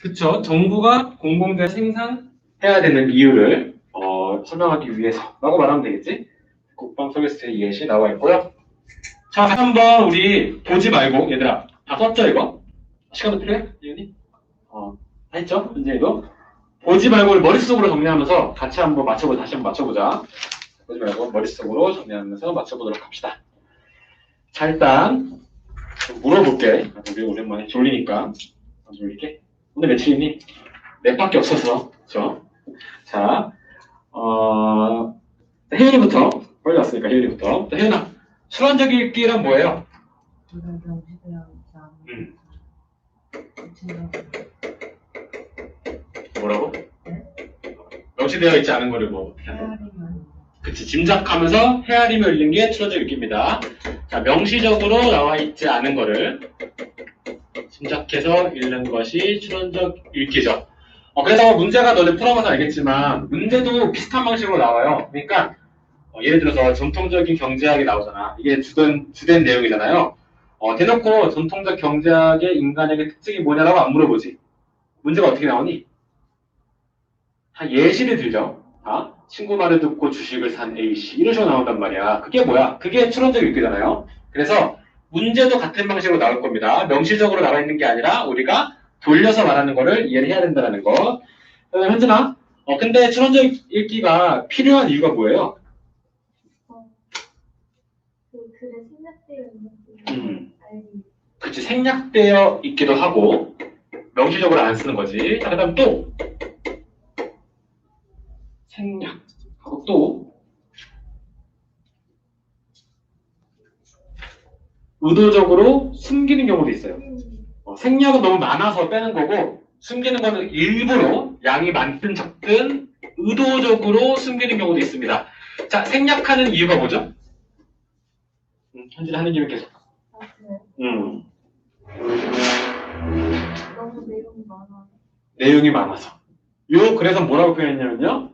그쵸. 정부가 공공재 생산해야 되는 이유를 어, 설명하기 위해서라고 말하면 되겠지. 국방 서비스 이해시 나와 있고요. 자, 한번 우리 보지 말고 얘들아 다 썼죠 이거? 시간도 필요해? 이윤이? 어, 다 했죠? 현재도 보지 말고 머릿속으로 정리하면서 같이 한번 맞춰보자. 다시 한번 맞춰보자. 보지 말고 머릿속으로 정리하면서 맞춰보도록 합시다. 자, 일단 좀 물어볼게. 우리 오랜만에 졸리니까 안 졸리게. 오늘 며칠이니? 넷밖에 없어서 그죠? 자, 어, 혜윤이부터 빨리 왔으니까 혜윤이부터. 자, 혜윤아, 수란적 읽기란 뭐예요? 음. 뭐라고? 명시되어 있지 않은 거를 뭐 어떻게 하는 그치 짐작하면서 헤아리며 읽는 게 추론적 읽기입니다. 자 명시적으로 나와 있지 않은 거를 짐작해서 읽는 것이 추론적 읽기죠. 어, 그래서 문제가 너네 풀어봐서 알겠지만 문제도 비슷한 방식으로 나와요. 그러니까 어, 예를 들어서 전통적인 경제학이 나오잖아. 이게 주된 주된 내용이잖아요. 어, 대놓고 전통적 경제학의 인간에게 특징이 뭐냐라고 안 물어보지. 문제가 어떻게 나오니? 다 예시를 들죠. 아, 친구 말을 듣고 주식을 산 A씨 식으로 나온단 말이야. 그게 뭐야? 그게 추론적 읽기잖아요. 그래서 문제도 같은 방식으로 나올 겁니다. 명시적으로 나와 있는 게 아니라 우리가 돌려서 말하는 거를 이해를 해야 된다는 거. 그다음에 현진아, 어 근데 추론적 읽기가 필요한 이유가 뭐예요? 그 글에 생략되어 있는 음. 그치 생략되어 있기도 하고 명시적으로 안 쓰는 거지. 자, 그 다음 또 생략 하고 또 의도적으로 숨기는 경우도 있어요. 어, 생략은 너무 많아서 빼는 거고 숨기는 거는 일부러 양이 많든 적든 의도적으로 숨기는 경우도 있습니다. 자, 생략하는 이유가 뭐죠? 음, 하는 이유 계속. 아, 그래. 음, 너무 내용이 많아. 내용이 많아서. 요 그래서 뭐라고 표현했냐면요.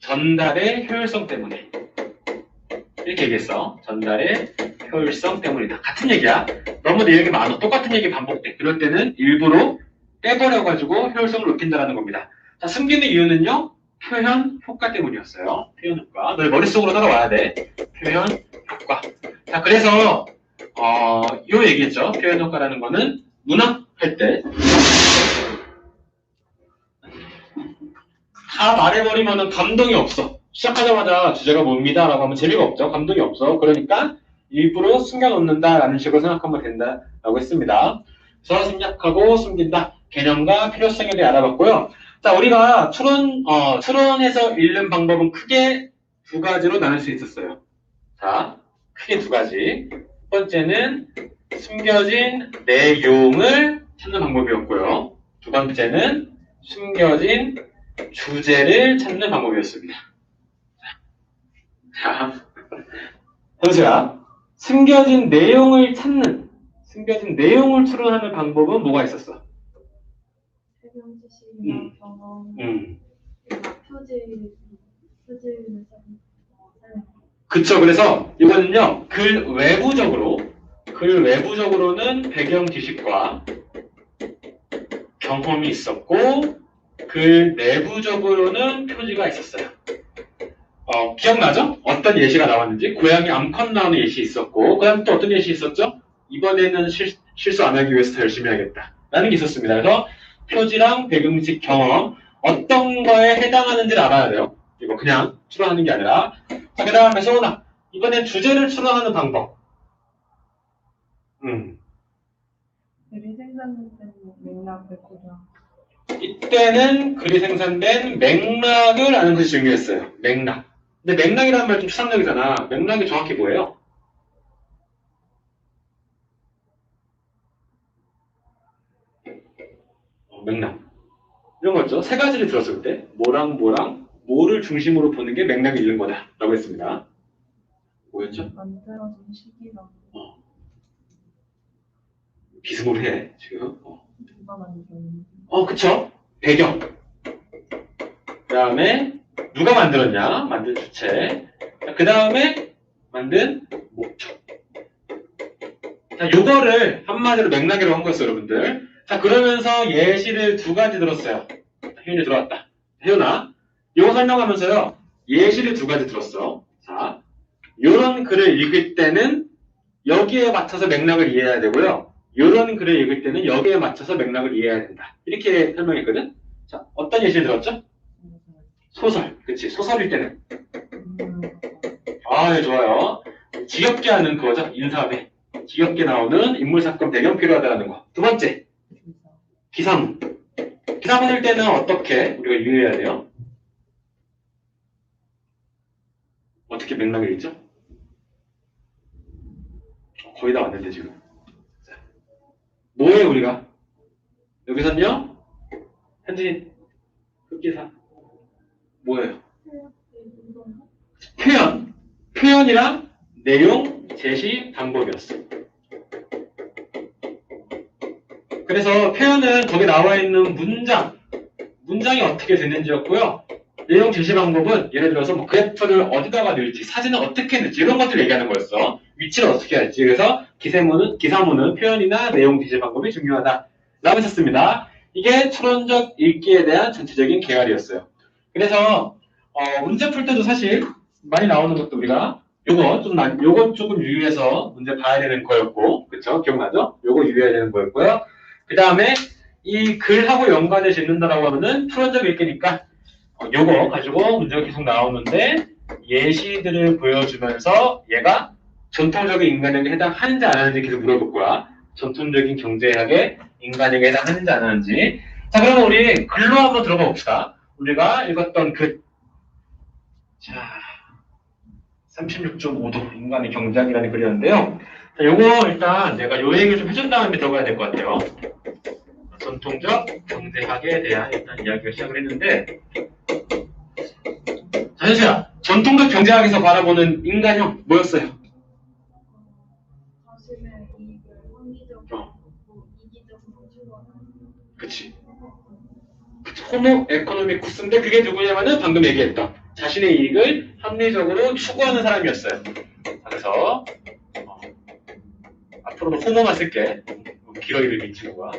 전달의 효율성 때문에. 이렇게 얘기했어. 전달의 효율성 때문이다. 같은 얘기야. 너무 내용이 많아. 똑같은 얘기 반복돼. 그럴 때는 일부러 빼버려가지고 효율성을 높인다는 겁니다. 자, 숨기는 이유는요. 표현 효과 때문이었어요. 표현 효과. 너희 머릿속으로 따라와야 돼. 표현 효과. 자, 그래서 어, 요 얘기했죠. 표현 효과라는 거는 문학 할 때. 다 말해버리면은 감동이 없어. 시작하자마자 주제가 뭡니다. 라고 하면 재미가 없죠. 감동이 없어. 그러니까 일부러 숨겨놓는다. 라는 식으로 생각하면 된다라고 했습니다. 그래서 생략하고 숨긴다. 개념과 필요성에 대해 알아봤고요. 자, 우리가 추론, 어, 추론해서 읽는 방법은 크게 두 가지로 나눌 수 있었어요. 자, 크게 두 가지. 첫 번째는 숨겨진 내용을 찾는 방법이었고요. 두 번째는 숨겨진 주제를 찾는 방법이었습니다. 자, 현수야, 숨겨진 내용을 찾는, 숨겨진 내용을 추론하는 방법은 뭐가 있었어? 음. 경험, 음. 그쵸. 그래서 이거는요, 글 외부적으로, 글 외부적으로는 배경 지식과 경험이 있었고, 글 내부적으로는 표지가 있었어요. 어, 기억나죠? 어떤 예시가 나왔는지? 고양이 암컷 나오는 예시 있었고, 그 다음 또 어떤 예시 있었죠? 이번에는 실, 실수 안 하기 위해서 더 열심히 해야겠다. 라는 게 있었습니다. 그래서 표지랑 배경지식 경험, 어떤 거에 해당하는지를 알아야 돼요. 이거 그냥 추론하는 게 아니라. 자, 그 다음에 소은아. 이번엔 주제를 추론하는 방법. 음. 글이 생산된 맥락을 고려. 이때는 글이 생산된 맥락을 아는 것이 중요했어요. 맥락. 근데 맥락이라는 말좀 추상적이잖아. 맥락이 정확히 뭐예요? 어, 맥락. 이런 거 있죠? 세 가지를 들었을 때, 뭐랑 뭐랑 뭐를 중심으로 보는 게 맥락이 있는 거다. 라고 했습니다. 뭐였죠? 만들어진 시기랑 비스무리 해, 지금. 어. 누가 만들었는지. 어, 그쵸? 배경. 그 다음에, 누가 만들었냐? 만든 주체. 그 다음에, 만든 목적. 자, 요거를 한마디로 맥락이라고 한 거였어요, 여러분들. 자, 그러면서 예시를 두 가지 들었어요. 혜윤이 들어왔다. 혜윤아, 이거 설명하면서요. 예시를 두 가지 들었어. 자, 요런 글을 읽을 때는 여기에 맞춰서 맥락을 이해해야 되고요. 요런 글을 읽을 때는 여기에 맞춰서 맥락을 이해해야 된다. 이렇게 설명했거든. 자, 어떤 예시를 들었죠? 소설. 그치. 소설일 때는. 아, 네, 좋아요. 지겹게 하는 그거죠. 인사배. 지겹게 나오는 인물, 사건, 배경 필요하다는 거. 두 번째. 기사문. 기사문일 때는 어떻게 우리가 유의해야 돼요? 어떻게 맥락을 읽죠? 거의 다 왔는데 지금. 자, 뭐해 우리가? 여기선요? 현진 흑기사 뭐예요? 표현. 표현이랑 내용, 제시, 방법이었어. 그래서 표현은 거기 나와 있는 문장, 문장이 어떻게 되는지였고요. 내용 제시 방법은 예를 들어서 뭐 그래프를 어디다가 넣을지, 사진을 어떻게 넣을지 이런 것들 얘기하는 거였어. 위치를 어떻게 할지. 그래서 기세문은, 기사문은 표현이나 내용 제시 방법이 중요하다. 라고 했었습니다. 이게 추론적 읽기에 대한 전체적인 계열이었어요. 그래서 어, 문제 풀 때도 사실 많이 나오는 것도 우리가 요거 좀 나- 요거 조금 유의해서 문제 봐야 되는 거였고, 그쵸? 기억나죠? 요거 유의해야 되는 거였고요. 그 다음에 이 글하고 연관을 짓는다라고 하면은 추론적 읽기니까 어, 요거 가지고 문제가 계속 나오는데 예시들을 보여주면서 얘가 전통적인 인간에게 해당하는지 안 하는지 계속 물어볼 거야. 전통적인 경제학의 인간에게 해당하는지 안 하는지. 자, 그러면 우리 글로 한번 들어가 봅시다. 우리가 읽었던 글. 자, 36.5도 인간의 경제학이라는 글이었는데요. 자, 요거 일단 내가 요 얘기를 좀 해준 다음에 들어가야 될 것 같아요. 전통적 경제학에 대한 일단 이야기를 시작을 했는데, 자, 현수야, 전통적 경제학에서 바라보는 인간형 뭐였어요? 추구하는 그치. 호모 에코노미쿠스인데 그게 누구냐면은 방금 얘기했던 자신의 이익을 합리적으로 추구하는 사람이었어요. 그래서 어, 앞으로도 호모만 쓸게. 길어 이름이 이 친구가.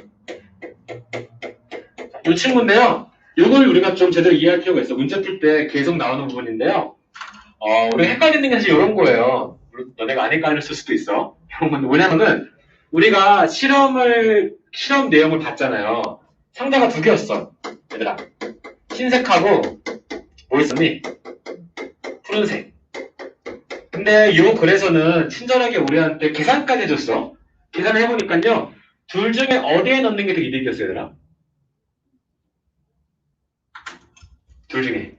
이 친구인데요. 이걸 우리가 좀 제대로 이해할 필요가 있어. 문제 풀 때 계속 나오는 부분인데요. 어, 우리가 헷갈리는 게 사실 이런 거예요. 너네가 안 헷갈렸을 수도 있어. 이런 건데 뭐냐면은 우리가 실험을 실험 내용을 봤잖아요. 상자가 두 개였어. 얘들아. 흰색하고 뭐 있었니? 푸른색. 근데 이 글에서는 친절하게 우리한테 계산까지 해줬어. 계산을 해보니까요. 둘 중에 어디에 넣는 게 더 이득이었어요, 얘들아? 둘 중에.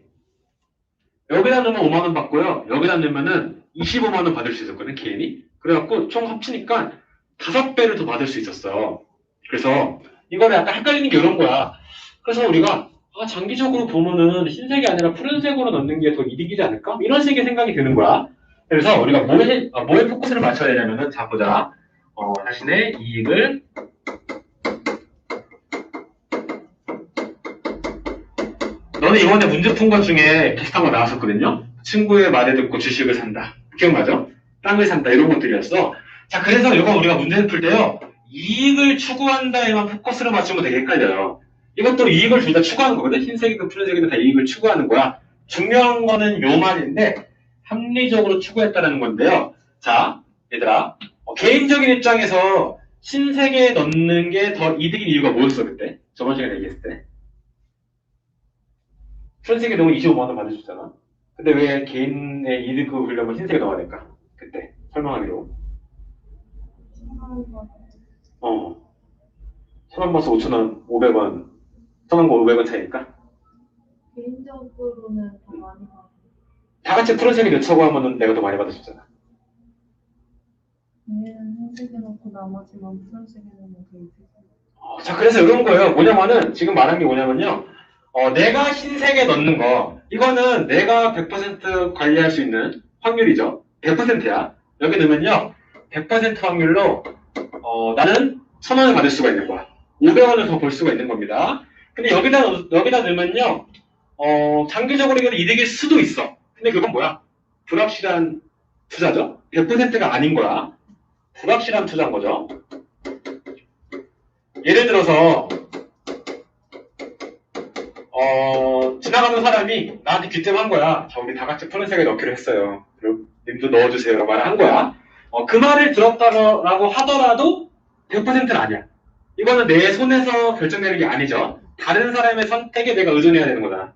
여기다 넣으면 5만원 받고요. 여기다 넣으면은 25만원 받을 수 있었거든, 개인이. 그래갖고 총 합치니까 다섯 배를 더 받을 수 있었어. 그래서 이거를 약간 헷갈리는 게 이런 거야. 그래서 우리가 아, 장기적으로 보면은 흰색이 아니라 푸른색으로 넣는 게 더 이득이지 않을까? 이런 식의 생각이 드는 거야. 그래서 우리가 뭐에, 어, 뭐에 포커스를 맞춰야 되냐면은 자 보자. 어, 자신의 이익을 너는 이번에 문제 푼 것 중에 비슷한 거 나왔었거든요. 친구의 말을 듣고 주식을 산다. 기억나죠? 땅을 산다 이런 것들이었어. 자 그래서 이거 우리가 문제를 풀 때요. 이익을 추구한다에만 포커스를 맞추면 되게 헷갈려요. 이것도 이익을 둘 다 추구하는 거거든. 흰색이든 푸른색이든 다 이익을 추구하는 거야. 중요한 거는 요 말인데 합리적으로 추구했다는 건데요. 자, 얘들아, 어, 개인적인 입장에서 흰색에 넣는 게 더 이득인 이유가 뭐였어 그때? 저번 시간에 얘기했을 때. 푸른색에 넣으면 25만 원 받을 수 있잖아. 근데 왜 개인의 이득을 보려면 흰색에 넣어야 될까? 그때 설명하기로. 어. 천원 벌써 5천 원, 500원. 천원과 500원 차이니까. 개인적으로는 더 많이 받는 다 같이 푸른색에 넣자고 하면은 내가 더 많이 받을 수 있잖아. 얘는 흰색에 넣고 나머지만 푸른색에 넣으면 되게 어, 자, 그래서 이런 거예요. 뭐냐면은, 지금 말한 게 뭐냐면요. 어, 내가 흰색에 넣는 거, 이거는 내가 100% 관리할 수 있는 확률이죠. 100%야. 여기 넣으면요. 100% 확률로, 어, 나는 1000원을 받을 수가 있는 거야. 500원을 더 벌 수가 있는 겁니다. 근데 여기다, 넣- 여기다 넣으면요. 어, 장기적으로 이득일 수도 있어. 근데 그건 뭐야? 불확실한 투자죠? 100%가 아닌 거야. 불확실한 투자인 거죠. 예를 들어서 어, 지나가는 사람이 나한테 귀뜸한 거야. 자, 우리 다 같이 푸른색에 넣기로 했어요. 그럼 님도 넣어주세요. 라고 말을 한 거야. 어, 그 말을 들었다고 하더라도 100%는 아니야. 이거는 내 손에서 결정되는 게 아니죠. 다른 사람의 선택에 내가 의존해야 되는 거다.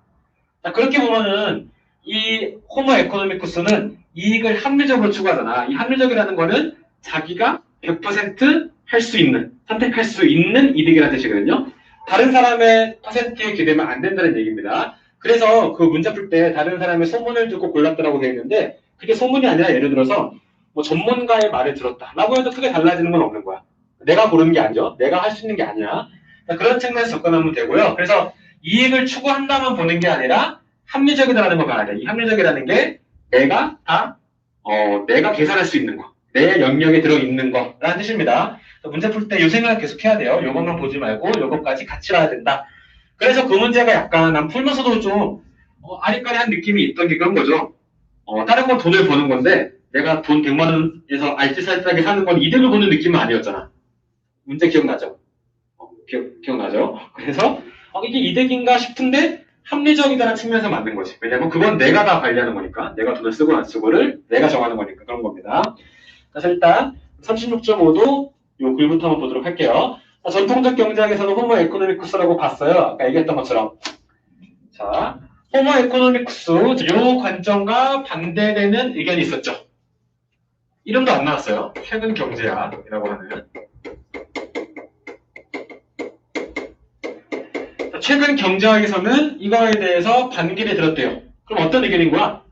자, 그렇게 보면은 이 호모 에코노미쿠스는 이익을 합리적으로 추구하잖아. 이 합리적이라는 거는 자기가 100%할 수 있는, 선택할 수 있는 이득이라는 뜻이거든요. 다른 사람의 퍼센트에 기대면 안 된다는 얘기입니다. 그래서 그 문제 풀 때 다른 사람의 소문을 듣고 골랐다라고 되어 있는데 그게 소문이 아니라 예를 들어서 뭐 전문가의 말을 들었다라고 해도 크게 달라지는 건 없는 거야. 내가 고르는 게 아니죠. 내가 할 수 있는 게 아니야. 그러니까 그런 측면에서 접근하면 되고요. 그래서 이익을 추구한다만 보는 게 아니라 합리적이다라는 걸 봐야 돼. 이 합리적이라는 게 내가 다, 어, 내가 계산할 수 있는 거. 내 영역에 들어있는 거라는 뜻입니다. 문제 풀 때 이 생각 계속 해야 돼요. 요것만 보지 말고 요것까지 같이 봐야 된다. 그래서 그 문제가 약간 난 풀면서도 좀 어, 아리까리한 느낌이 있던 게 그런 거죠. 어, 다른 건 돈을 버는 건데 내가 돈 100만 원에서 알뜰살뜰하게 사는 건 이득을 보는 느낌은 아니었잖아. 문제 기억나죠? 어, 기억, 기억나죠? 그래서 어, 이게 이득인가 싶은데 합리적이다는 측면에서 맞는 거지. 왜냐면 그건 내가 다 관리하는 거니까. 내가 돈을 쓰고 안 쓰고를 내가 정하는 거니까 그런 겁니다. 그래서 일단 36.5도 요 글부터 한번 보도록 할게요. 자, 전통적 경제학에서는 호모 에코노미쿠스라고 봤어요. 아까 얘기했던 것처럼. 자, 호모 에코노미쿠스 요 관점과 반대되는 의견이 있었죠. 이름도 안 나왔어요. 최근 경제학이라고 하는. 자, 최근 경제학에서는 이거에 대해서 반기를 들었대요. 그럼 어떤 의견인 거야?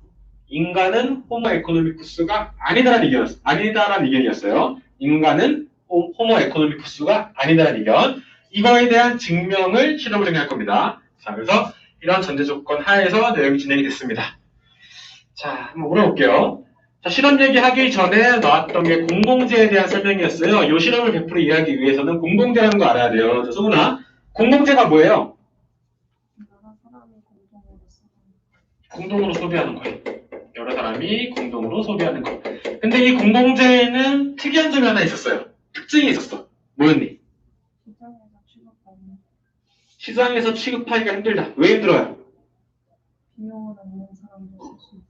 인간은 호모 에코노미쿠스가 아니다라는 의견이었어요. 아니다라는 의견이었어요. 인간은 호- 호모 에코노미쿠스가 아니다라는 의견. 이거에 대한 증명을 실험을 정리할 겁니다. 자, 그래서 이런 전제 조건 하에서 내용이 진행이 됐습니다. 자, 한번 물어볼게요. 자, 실험 얘기하기 전에 나왔던 게 공공재에 대한 설명이었어요. 이 실험을 100% 이해하기 위해서는 공공재라는 거 알아야 돼요. 자, 수근아, 공공재가 뭐예요? 공동으로 소비하는 거예요. 여러 사람이 공동으로 소비하는 거. 근데 이 공공재에는 특이한 점이 하나 있었어요. 특징이 있었어. 뭐였니? 시장에서 취급하기가 힘들다. 왜 힘들어요? 비용을 얻는 사람도 쓸 수 있어.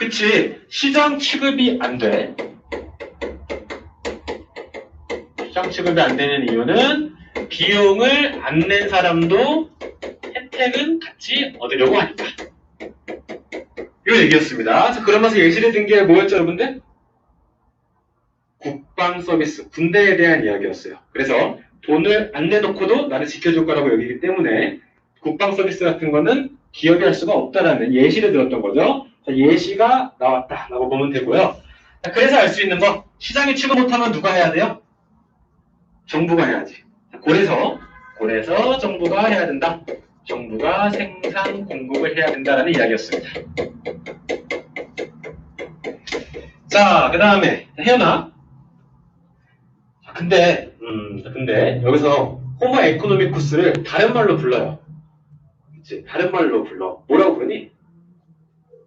그치. 시장 취급이 안 돼. 시장 취급이 안 되는 이유는 비용을 안 낸 사람도 혜택은 같이 얻으려고 하니까. 이 얘기였습니다. 그래서 그러면서 예시를 든 게 뭐였죠, 여러분들? 국방 서비스, 군대에 대한 이야기였어요. 그래서 돈을 안 내놓고도 나를 지켜줄 거라고 여기기 때문에 국방 서비스 같은 거는 기업이 할 수가 없다라는 예시를 들었던 거죠. 자, 예시가 나왔다라고 보면 되고요. 자, 그래서 알 수 있는 거 시장에 취급 못하면 누가 해야 돼요? 정부가 해야지. 자, 그래서 그래서 정부가 해야 된다. 정부가 생산 공급을 해야 된다라는 이야기였습니다. 자, 그 다음에 혜연아. 자, 근데 음, 근데 여기서 호모 에코노미쿠스를 다른 말로 불러요. 그치? 다른 말로 불러. 뭐라고 부르니?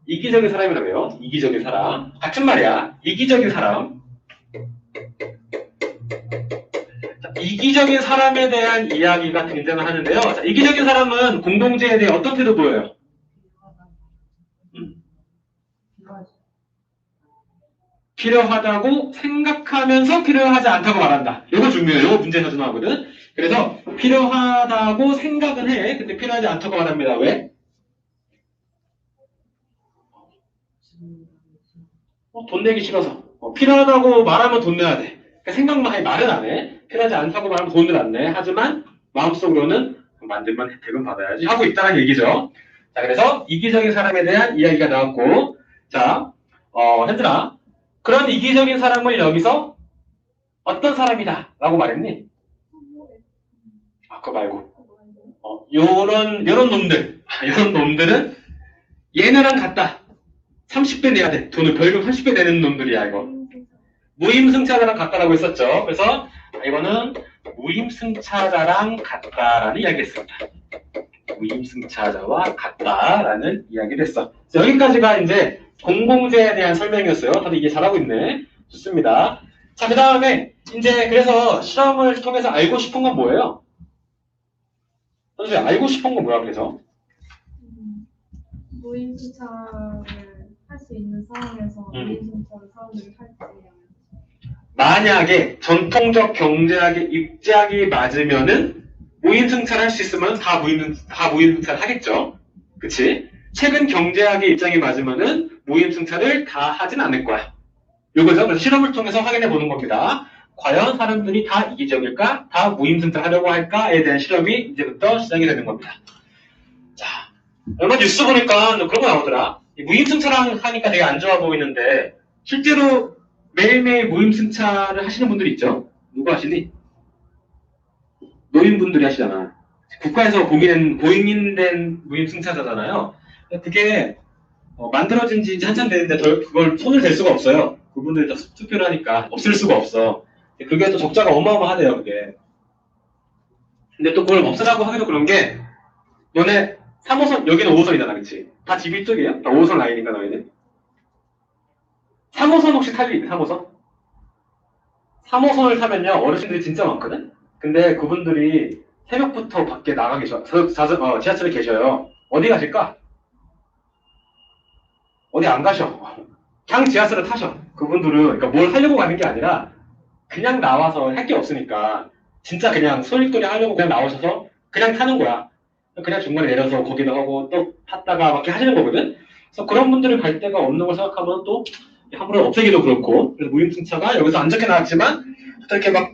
이기적인 사람이라며요. 이기적인 사람. 같은 말이야. 이기적인 사람. 자, 이기적인 사람에 대한 이야기가 등장을 하는데요. 자, 이기적인 사람은 공동체에 대해 어떤 태도 보여요? 필요하다. 음. 필요하다고 생각하면서 필요하지 않다고 말한다. 이거 중요해요. 이거 문제 자주 나오거든. 그래서 필요하다고 생각은 해. 근데 필요하지 않다고 말합니다. 왜? 어, 돈 내기 싫어서. 어, 필요하다고 말하면 돈 내야 돼. 그러니까 생각만 해. 말은 안 해. 필요하지 않다고 말하면 돈을 안 내. 하지만 마음속으로는 만들면 혜택은 받아야지 하고 있다는 얘기죠. 자, 그래서 이기적인 사람에 대한 이야기가 나왔고, 자, 어, 현준아. 그런 이기적인 사람을 여기서 어떤 사람이다 라고 말했니? 아, 그거 말고. 어, 요런, 요런 놈들. 요런 놈들은 얘네랑 같다. 30배 내야 돼. 돈을 벌금 30배 내는 놈들이야, 이거. 무임승차자랑 같다라고 했었죠. 그래서 이거는 무임승차자랑 같다라는 이야기 했습니다. 무임승차자와 같다라는 이야기를 했어. 자, 여기까지가 이제 공공재에 대한 설명이었어요. 다들 이게 잘하고 있네. 좋습니다. 자, 그 다음에 이제 그래서 실험을 통해서 알고 싶은 건 뭐예요? 선생님 알고 싶은 건 뭐야 그래서? 음, 무인 승차를 할 수 있는 상황에서 음. 승차를 사람들이 할지 만약에 전통적 경제학의 입장이 맞으면은 무인승차를 할 수 있으면 다 무인 다 무인승차를 하겠죠. 그치? 최근 경제학의 입장이 맞으면은 무인승차를 다 하진 않을 거야. 요거죠. 그래서 실험을 통해서 확인해 보는 겁니다. 과연 사람들이 다 이기적일까? 다 무임승차 하려고 할까?에 대한 실험이 이제부터 시작이 되는 겁니다. 자, 얼마 뉴스 보니까 그런 거 나오더라. 이 무임승차랑 하니까 되게 안 좋아 보이는데 실제로 매일매일 무임승차를 하시는 분들이 있죠? 누가 하시니? 노인분들이 하시잖아. 국가에서 공인, 공인된 무임승차자잖아요. 그게 어, 만들어진 지 한참 됐는데 덜- 그걸 손을 댈 수가 없어요. 그분들이 다 투표를 하니까 없앨 수가 없어. 그게 또 적자가 어마어마하대요, 그게. 근데 또 그걸 없애라고 하기도 그런 게 너네 3호선, 여기는 5호선이잖아, 그치? 다 집 이쪽이에요? 다 5호선 라인인가, 너희는? 3호선 혹시 탈 일 있니? 3호선? 3호선을 타면요, 어르신들이 진짜 많거든? 근데 그분들이 새벽부터 밖에 나가 계셔. 자, 자, 어, 지하철에 계셔요. 어디 가실까? 어디 안 가셔. 그냥 지하철을 타셔. 그분들은, 그러니까 뭘 하려고 가는 게 아니라, 그냥 나와서 할 게 없으니까, 진짜 그냥 소일거리 하려고 그냥 나오셔서, 그냥 타는 거야. 그냥 중간에 내려서 거기다 하고, 또 탔다가 막 이렇게 하시는 거거든? 그래서 그런 분들이 갈 데가 없는 걸 생각하면 또, 함부로 없애기도 그렇고, 그래서 무임승차가 여기서 안 좋게 나왔지만, 또 이렇게 막,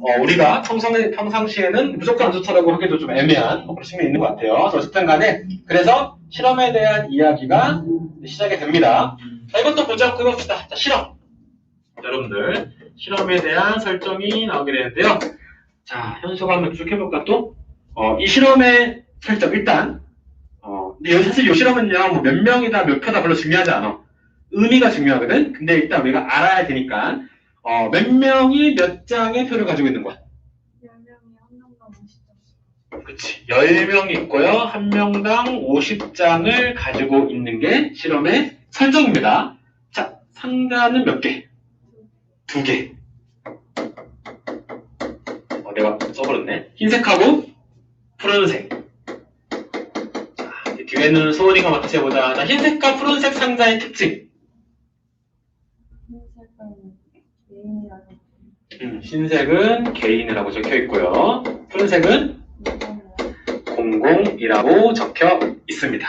어, 우리가 평상에, 평상시에는 무조건 안 좋다라고 하기도 좀 애매한 뭐 그런 측면이 있는 것 같아요. 어쨌든 간에, 그래서 실험에 대한 이야기가 시작이 됩니다. 자, 이것도 않고 해봅시다. 자, 실험. 자, 여러분들, 실험에 대한 설정이 나오게 되는데요. 자, 현수가 한번 쭉 해볼까 또? 어, 이 실험의 설정, 일단, 어, 근데 사실 이 실험은요, 뭐 몇 명이다, 몇 표다 별로 중요하지 않아. 의미가 중요하거든? 근데 일단 우리가 알아야 되니까, 어, 몇 명이 몇 장의 표를 가지고 있는 거야? 10명이 한 명당 50점. 그치. 10명 있고요. 한 명당 50장을 가지고 있는 게 실험의 설정입니다. 자, 상자는 몇 개? 두 개. 어, 내가 써버렸네. 흰색하고 푸른색. 자, 이 뒤에는 소은이가 맡아서 해보자. 자, 흰색과 푸른색 상자의 특징. 음, 흰색은 개인이라고 적혀 있고요. 푸른색은 공공이라고 적혀 있습니다.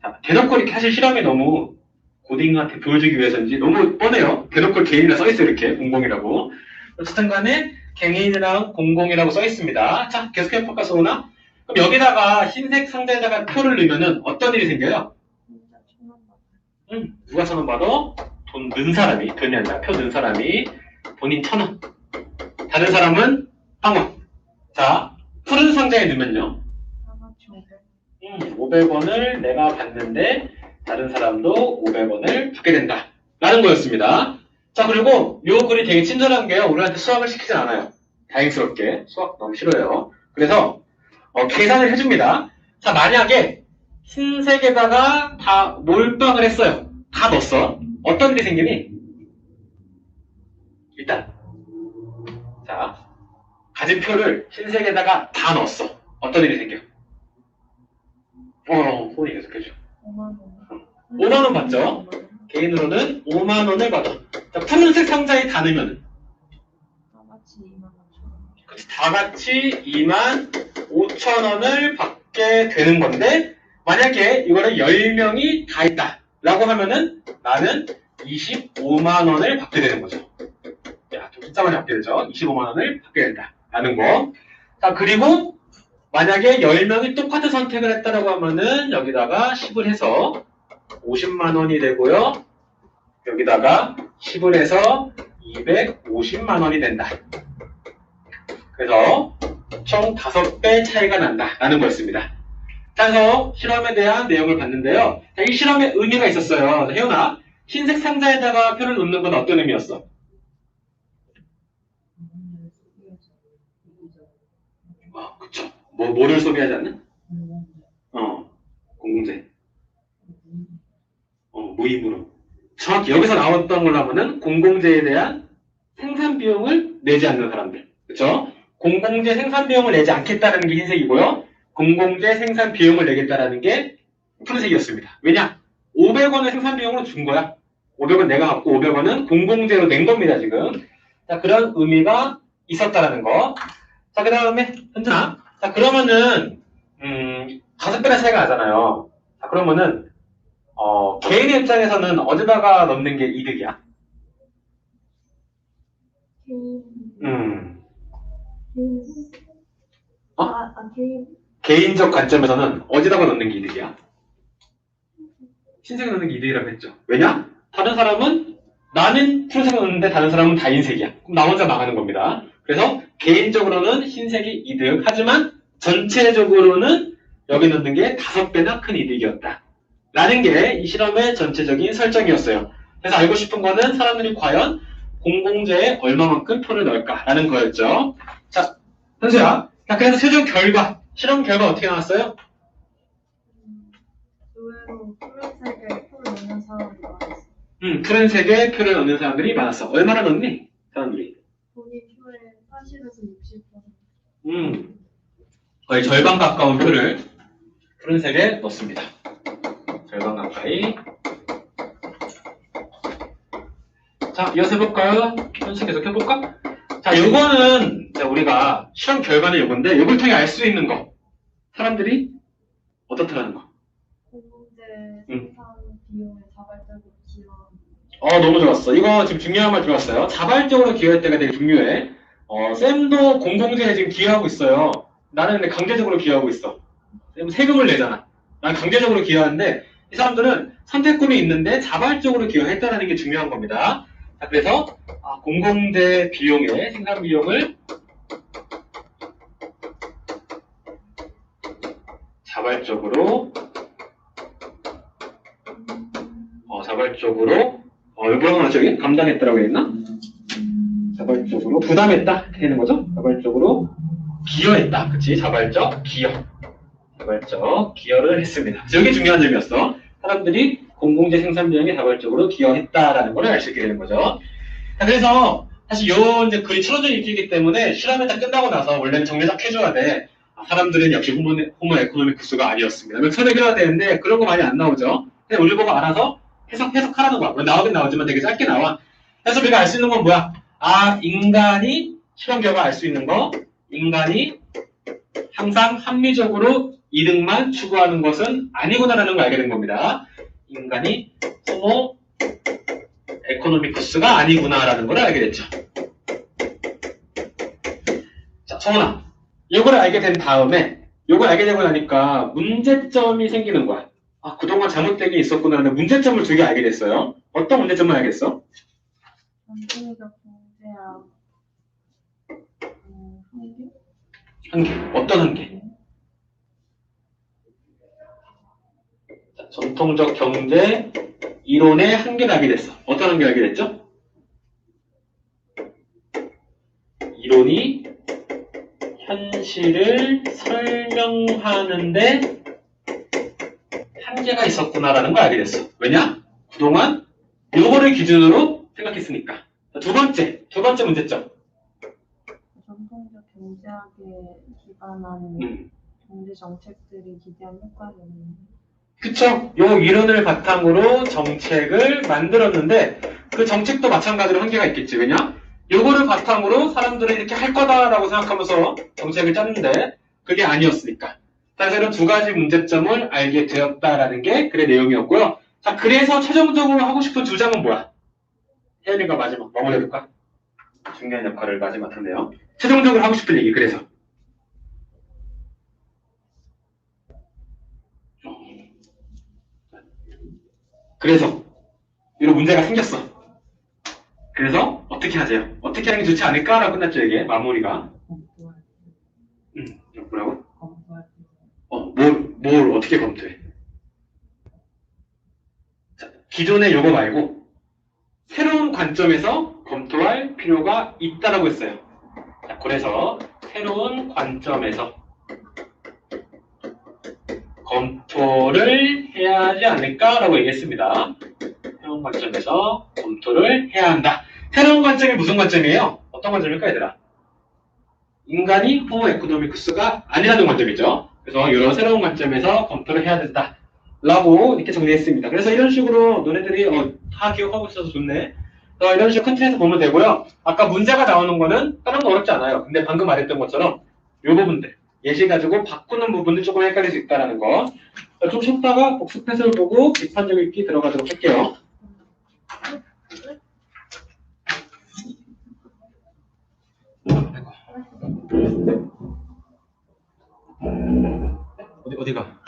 자, 대놓고 이렇게 사실 실험이 너무 고딩한테 보여주기 위해서인지 너무 뻔해요. 대놓고 개인이라 써있어요, 이렇게. 공공이라고. 어쨌든 간에 개인이랑 공공이라고 써있습니다. 자, 계속 해 볼까, 소은아? 그럼 여기다가 흰색 상자에다가 표를 넣으면은 어떤 일이 생겨요? 받아. 음, 누가 천원 받아? 돈 넣은 사람이, 돈이 아니라 표 넣은 사람이 본인 천 원. 다른 사람은 빵 원. 자, 푸른 상자에 넣으면요. 하나치 500. 음, 500원을 내가 받는데 다른 사람도 500원을 받게 된다. 라는 거였습니다. 자, 그리고 요 글이 되게 친절한 게요. 우리한테 수학을 시키진 않아요. 다행스럽게. 수학 너무 싫어요. 그래서 어, 계산을 해줍니다. 자, 만약에 흰색에다가 다 몰빵을 했어요. 다 넣었어. 어떤 일이 생기니? 일단 자, 가진 표를 흰색에다가 다 넣었어. 어떤 일이 생겨? 어, 손이 계속해줘. 5만 원. 5만 원 받죠? 개인으로는 5만 원을 받아. 자, 푸른색 상자에 다 넣으면 다 같이 2만 5천 원. 그치, 다 같이 2만 5천 원을 받게 되는 건데 만약에 이거를 10명이 다 했다 라고 하면은 나는 25만 원을 받게 되는 거죠. 야, 좀 많이 받게 되죠. 25만 원을 받게 된다 라는 거. 자, 그리고 만약에 10명이 똑같은 선택을 했다라고 하면은 여기다가 10을 해서 50만 원이 되고요. 여기다가 10을 해서 250만 원이 된다. 그래서 총 5배 차이가 난다라는 거였습니다. 자, 그래서 실험에 대한 내용을 봤는데요. 자, 이 실험에 의미가 있었어요. 자, 혜연아, 흰색 상자에다가 표를 놓는 건 어떤 의미였어? 아, 그쵸. 뭐, 뭐를 소비하지 않는? 어, 공공재. 어, 무임으로. 정확히 여기서 나왔던 걸로 하면은 공공재에 대한 비용을 내지 않는 사람들. 그쵸? 공공재 생산 비용을 내지 않겠다는 게 흰색이고요. 공공재 생산 비용을 내겠다라는 게 푸른색이었습니다. 왜냐? 500원을 생산 비용으로 준 거야. 500원 내가 갖고 500원은 공공재로 낸 겁니다, 지금. 자, 그런 의미가 있었다라는 거. 자, 그 다음에, 현준아. 자, 그러면은, 음, 다섯 배나 차이가 나잖아요. 자, 그러면은, 어, 개인의 입장에서는 어디다가 넣는 게 이득이야? 음. 어? 아, 아, 개인. 개인적 관점에서는 어디다가 넣는 게 이득이야? 흰색에 넣는 게 이득이라고 했죠. 왜냐? 다른 사람은 나는 푸른색을 넣는데 다른 사람은 다 흰색이야. 그럼 나 혼자 망하는 겁니다. 그래서 개인적으로는 흰색이 이득. 하지만 전체적으로는 여기 넣는 게 다섯 배나 큰 이득이었다. 라는 게 이 실험의 전체적인 설정이었어요. 그래서 알고 싶은 거는 사람들이 과연 공공재에 얼마만큼 표를 넣을까라는 거였죠. 자, 현수야. 자, 그래서 최종 결과, 실험 결과 어떻게 나왔어요? 음, 의외로 푸른색에 표를 넣는 사람이 많았어. 음, 푸른색에 표를 넣는 사람들이 많았어. 얼마나 넣니? 사람들이. 본인 표의 40에서 60%. 음, 거의 절반 가까운 표를 푸른색에 넣습니다. 절반 가까이. 자, 이어서 해볼까요? 현식 계속 해볼까? 자, 요거는 우리가 실험 결과는 요건데, 요걸 통해 알 수 있는 거. 사람들이 어떻더라는 거. 공공재 음. 생산 비용에 자발적으로 기여한 어, 너무 좋았어. 이거 지금 중요한 말 들어왔어요. 자발적으로 기여할 때가 되게 중요해. 어, 쌤도 공공재에 지금 기여하고 있어요. 나는 근데 강제적으로 기여하고 있어. 쌤 세금을 내잖아. 난 강제적으로 기여하는데, 이 사람들은 선택권이 있는데 자발적으로 기여했다는 게 중요한 겁니다. 자, 그래서, 아, 공공재 비용의 생산 비용을 자발적으로, 어, 자발적으로, 어, 여기 뭐라고 여기? 감당했다라고 했나? 자발적으로 부담했다 되는 거죠? 자발적으로 기여했다. 그치? 자발적 기여. 자발적 기여를 했습니다. 이게 중요한 점이었어. 사람들이 공공재 생산 비용에 자발적으로 기여했다라는 걸 알 수 있게 되는 거죠. 자, 그래서 사실 요 이제 글이 틀어져 있기 때문에 실험이 다 끝나고 나서 원래는 정리작 해줘야 돼. 아, 사람들은 역시 호모, 호모 에코노믹 구수가 아니었습니다. 이거 쳐내줘야 되는데 그런 거 많이 안 나오죠. 그냥 우리 보고 알아서 해석, 해석하라는 거야. 나오긴 나오지만 되게 짧게 나와. 그래서 우리가 알 수 있는 건 뭐야? 아, 인간이 실험 결과 알 수 있는 거, 인간이 항상 합리적으로 이득만 추구하는 것은 아니구나라는 걸 알게 된 겁니다. 인간이 호모 에코노미쿠스가 아니구나라는 걸 알게 됐죠. 자, 성훈아. 이걸 알게 된 다음에, 이걸 알게 되고 나니까 문제점이 생기는 거야. 아, 그동안 잘못된 게 있었구나라는 문제점을 두 개 알게 됐어요. 어떤 문제점을 알겠어? 경제학 음, 한계? 한계. 어떤 한계? 자, 전통적 경제 이론의 한계를 알게 됐어. 어떤 한계를 알게 됐죠? 이론이 현실을 설명하는데 한계가 있었구나라는 걸 알게 됐어. 왜냐? 그동안 요거를 기준으로 생각했으니까. 자, 두 번째, 두 번째 문제점. 전통적 경제학에 기반한 음. 경제 정책들이 기대한 효과를 그쵸? 요 이론을 바탕으로 정책을 만들었는데 그 정책도 마찬가지로 한계가 있겠지. 왜냐? 요거를 바탕으로 사람들은 이렇게 할 거다라고 생각하면서 정책을 짰는데 그게 아니었으니까. 이런 두 가지 문제점을 알게 되었다라는 게 글의 내용이었고요. 자, 그래서 최종적으로 하고 싶은 주장은 뭐야? 혜연이가 마지막 마무리해볼까? 중요한 역할을 마지막 맡았네요. 최종적으로 하고 싶은 얘기, 그래서. 그래서 이런 문제가 생겼어. 그래서 어떻게 하세요? 어떻게 하는 게 좋지 않을까라고 끝났죠 이게 마무리가. 음, 뭐라고? 어, 뭘, 뭘 어떻게 검토해? 자, 기존의 요거 말고 새로운 관점에서 검토할 필요가 있다라고 했어요. 자, 그래서 새로운 관점에서 검토를 해야 하지 않을까라고 얘기했습니다. 새로운 관점에서 검토를 해야 한다. 새로운 관점이 무슨 관점이에요? 어떤 관점일까 얘들아? 인간이 호모 에코노미쿠스가 아니라는 관점이죠. 그래서 이런 새로운 관점에서 검토를 해야 된다. 라고 이렇게 정리했습니다. 그래서 이런 식으로 너네들이 어, 다 기억하고 있어서 좋네. 어, 이런 식으로 큰 틀에서 보면 되고요. 아까 문제가 나오는 거는 다른 거 어렵지 않아요. 근데 방금 말했던 것처럼 이 부분들 예시 가지고 바꾸는 부분들 조금 헷갈릴 수 있다는 거. 자, 좀 쉬었다가 복습 해설 보고 비판적 읽기 들어가도록 할게요. 어디 어디가?